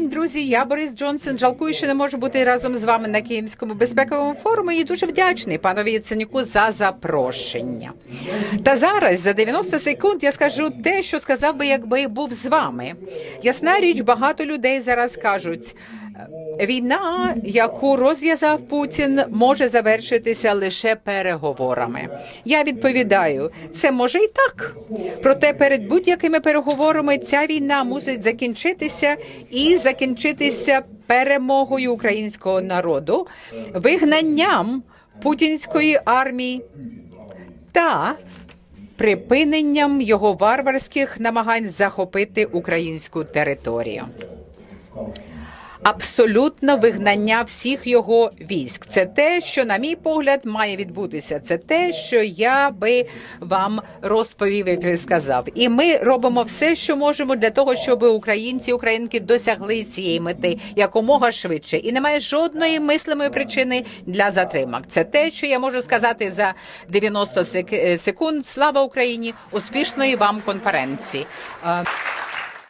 день, друзі. Я Борис Джонсон. Жалкую, що не можу бути разом з вами на Київському безпековому форумі. І дуже вдячний панові Яценюку за запрошення. Та зараз за 90 секунд я скажу те, що сказав би, якби був з вами. Ясна річ, багато людей зараз кажуть. Війна, яку розв'язав Путін, може завершитися лише переговорами. Я відповідаю, це може і так. Проте перед будь-якими переговорами ця війна мусить закінчитися і закінчитися перемогою українського народу, вигнанням путінської армії та припиненням його варварських намагань захопити українську територію. Абсолютно вигнання всіх його військ. Це те, що, на мій погляд, має відбутися. Це те, що я би вам розповів і сказав. І ми робимо все, що можемо для того, щоб українці, українки досягли цієї мети якомога швидше. І немає жодної мислимої причини для затримок. Це те, що я можу сказати за 90 сек- секунд. Слава Україні! Успішної вам конференції. Е,